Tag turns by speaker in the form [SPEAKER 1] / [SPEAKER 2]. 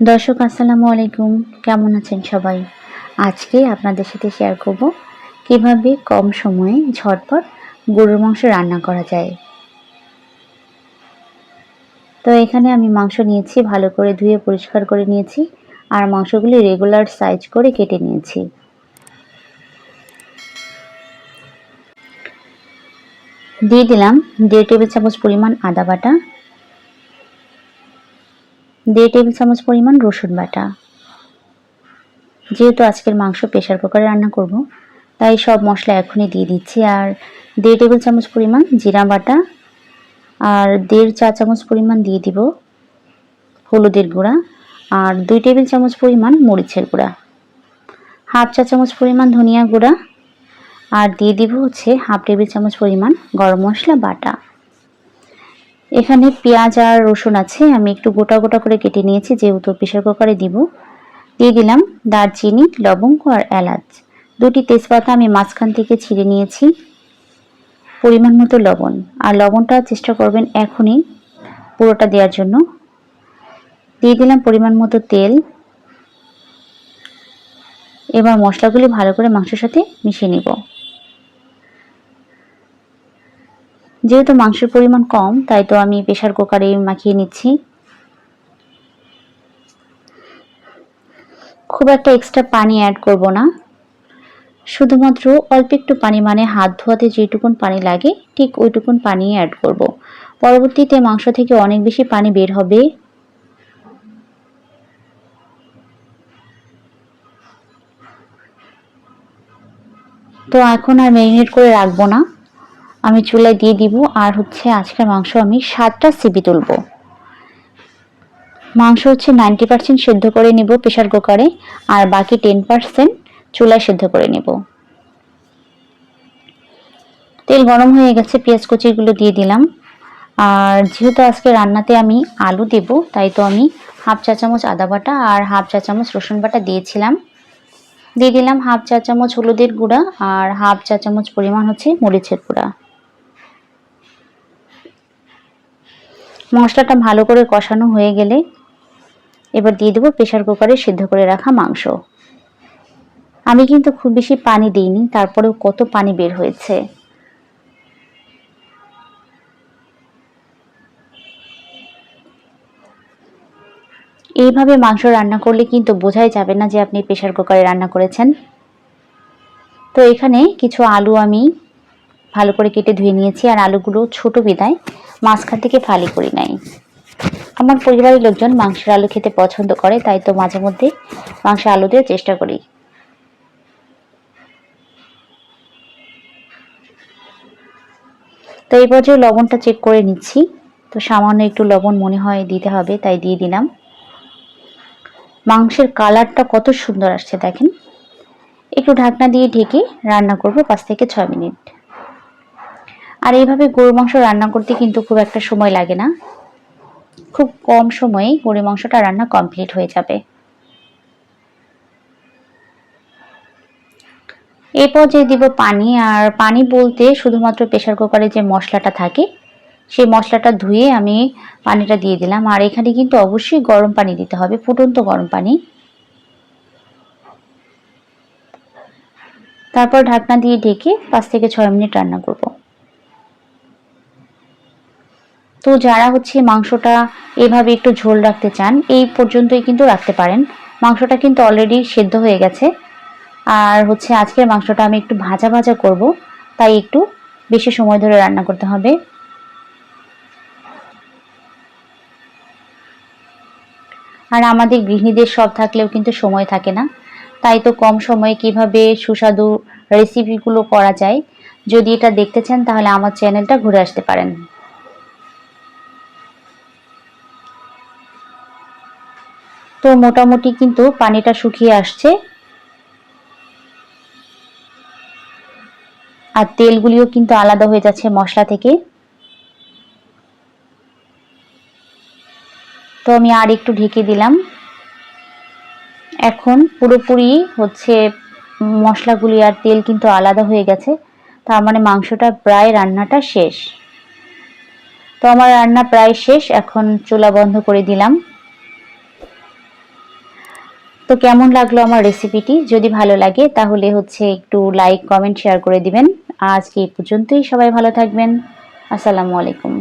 [SPEAKER 1] দর্শক, আসসালামু আলাইকুম। কেমন আছেন সবাই? আজকে আপনাদের সাথে শেয়ার করব কীভাবে কম সময়ে ঝটপট গরুর মাংস রান্না করা যায়। তো এখানে আমি মাংস নিয়েছি, ভালো করে ধুয়ে পরিষ্কার করে নিয়েছি আর মাংসগুলি রেগুলার সাইজ করে কেটে নিয়েছি। দিয়ে দিলাম দেড় টেবিল চামচ পরিমাণ আদা বাটা দেড় টেবিল চামচ পরিমাণ রসুন বাটা। যেহেতু আজকের মাংস প্রেশার কুকারে রান্না করব, তাই সব মশলা এখনই দিয়ে দিচ্ছি। আর দেড় টেবিল চামচ পরিমাণ জিরা বাটা আর দেড় চা চামচ পরিমাণ দিয়ে দিব হলুদের গুঁড়া আর দুই টেবিল চামচ পরিমাণ মরিচের গুঁড়া। হাফ চা চামচ পরিমাণ ধনিয়া গুঁড়া আর দিয়ে দিব হচ্ছে হাফ টেবিল চামচ পরিমাণ গরম মশলা বাটা। এখানে পেঁয়াজ আর রসুন আছে, আমি একটু গোটা গোটা করে কেটে নিয়েছি, যেহেতু প্রেশার কুকারে দিব। দিয়ে দিলাম দারচিনি, লবঙ্গ আর এলাচ। দুটি তেজপাতা আমি মাঝখান থেকে ছিঁড়ে নিয়েছি। পরিমাণ মতো লবণ। আর লবণটা চেষ্টা করবেন এখনই পুরোটা দেওয়ার জন্য। দিয়ে দিলাম পরিমাণ মতো তেল। এবার মশলাগুলি ভালো করে মাংসের সাথে মিশিয়ে নিব। যেহেতু মাংসের পরিমাণ কম, তাই তো আমি প্রেশার কুকারে মাখিয়ে নিচ্ছি। খুব একটা এক্সট্রা পানি অ্যাড করব না। শুধুমাত্র অল্প একটু পানি মানে হাত ধোয়াতে যেটুকুন পানি লাগে, ঠিক ওইটুকুন পানি অ্যাড করব। পরবর্তীতে মাংস থেকে অনেক বেশি পানি বের হবে। তো এখন আর ম্যারিনেট করে রাখব না। আমি চুলায় দিয়ে দিব, আর হচ্ছে আজকের মাংস আমি সাতটা সিবি তুলব। মাংস হচ্ছে নাইনটি পার্সেন্ট সেদ্ধ করে নিব প্রেশার কুকারে, আর বাকি টেন পার্সেন্ট চুলায় সেদ্ধ করে নেব। তেল গরম হয়ে গেছে, পেঁয়াজ কুচিগুলো দিয়ে দিলাম। আর যেহেতু আজকে রান্নাতে আমি আলু দেব, তাই তো আমি হাফ চা চামচ আদা বাটা আর হাফ চা চামচ রসুন বাটা দিয়েছিলাম। দিয়ে দিলাম হাফ চা চামচ হলুদের গুঁড়া আর হাফ চা চামচ পরিমাণ হচ্ছে মরিচের গুঁড়া। মশলাটা ভালো করে কষানো হয়ে গেলে এবার দিয়ে দেবো প্রেশার কুকারে সিদ্ধ করে রাখা মাংস। আমি কিন্তু খুব বেশি পানি দিইনি, তারপরেও কত পানি বের হয়েছে। এইভাবে মাংস রান্না করলে কিন্তু বোঝাই যাবে না যে আপনি প্রেশার কুকারে রান্না করেছেন। তো এখানে কিছু আলু আমি ভালো করে কেটে ধুয়ে নিয়েছি, আর আলুগুলো ছোট বিদায়। মাঝখান থেকে ফালি করি নাই। আমার পরিবারের লোকজন মাংসের আলু খেতে পছন্দ করে, তাই তো মাঝে মধ্যে মাংস আলু দিয়ে চেষ্টা করি। তো এই পর্যায়ে লবণটা চেক করে নিচ্ছি। তো সামান্য একটু লবণ মনে হয় দিতে হবে, তাই দিয়ে দিলাম। মাংসের কালারটা কত সুন্দর আসছে দেখেন। একটু ঢাকনা দিয়ে ঢেকে রান্না করব পাঁচ থেকে ছয় মিনিট। আর এইভাবে গরু মাংস রান্না করতে কিন্তু খুব একটা সময় লাগে না। খুব কম সময়ে গরু মাংসটা রান্না কমপ্লিট হয়ে যাবে। এরপর যে দিব পানি, আর পানি বলতে শুধুমাত্র প্রেশার কুকারে যে মশলাটা থাকে, সেই মশলাটা ধুয়ে আমি পানিটা দিয়ে দিলাম। আর এখানে কিন্তু অবশ্যই গরম পানি দিতে হবে, ফুটন্ত গরম পানি। তারপর ঢাকনা দিয়ে ঢেকে পাঁচ থেকে ছয় মিনিট রান্না করব। তো যারা হচ্ছে মাংসটা এভাবে একটু ঝোল রাখতে চান, এই পর্যন্তই কিন্তু রাখতে পারেন। মাংসটা কিন্তু অলরেডি সেদ্ধ হয়ে গেছে। আর হচ্ছে আজকের মাংসটা আমি একটু ভাজা ভাজা করব, তাই একটু বেশি সময় ধরে রান্না করতে হবে। আর আমাদের গৃহিণীদের সব থাকলেও কিন্তু সময় থাকে না। তাই তো কম সময়ে কীভাবে সুস্বাদু রেসিপিগুলো করা যায়, যদি এটা দেখতে চান তাহলে আমার চ্যানেলটা ঘুরে আসতে পারেন। তো মোটামুটি কিন্তু পানিটা শুকিয়ে আসছে। আর তেলগুলিও কিন্তু আলাদা হয়ে যাচ্ছে মশলা থেকে। তো আমি আর একটু ঢেকে দিলাম। এখন পুরোপুরি হচ্ছে মশলাগুলি আর তেল কিন্তু আলাদা হয়ে গেছে। তার মানে মাংসটা প্রায় রান্নাটা শেষ। তো আমার রান্না প্রায় শেষ। এখন চুলা বন্ধ করে দিলাম। তো কেমন লাগল আমার রেসিপিটি যদি ভালো লাগে, তাহলে হচ্ছে একটু লাইক কমেন্ট শেয়ার করে দিবেন। আজকে এই পর্যন্তই। সবাই ভালো থাকবেন। আসসালামু আলাইকুম।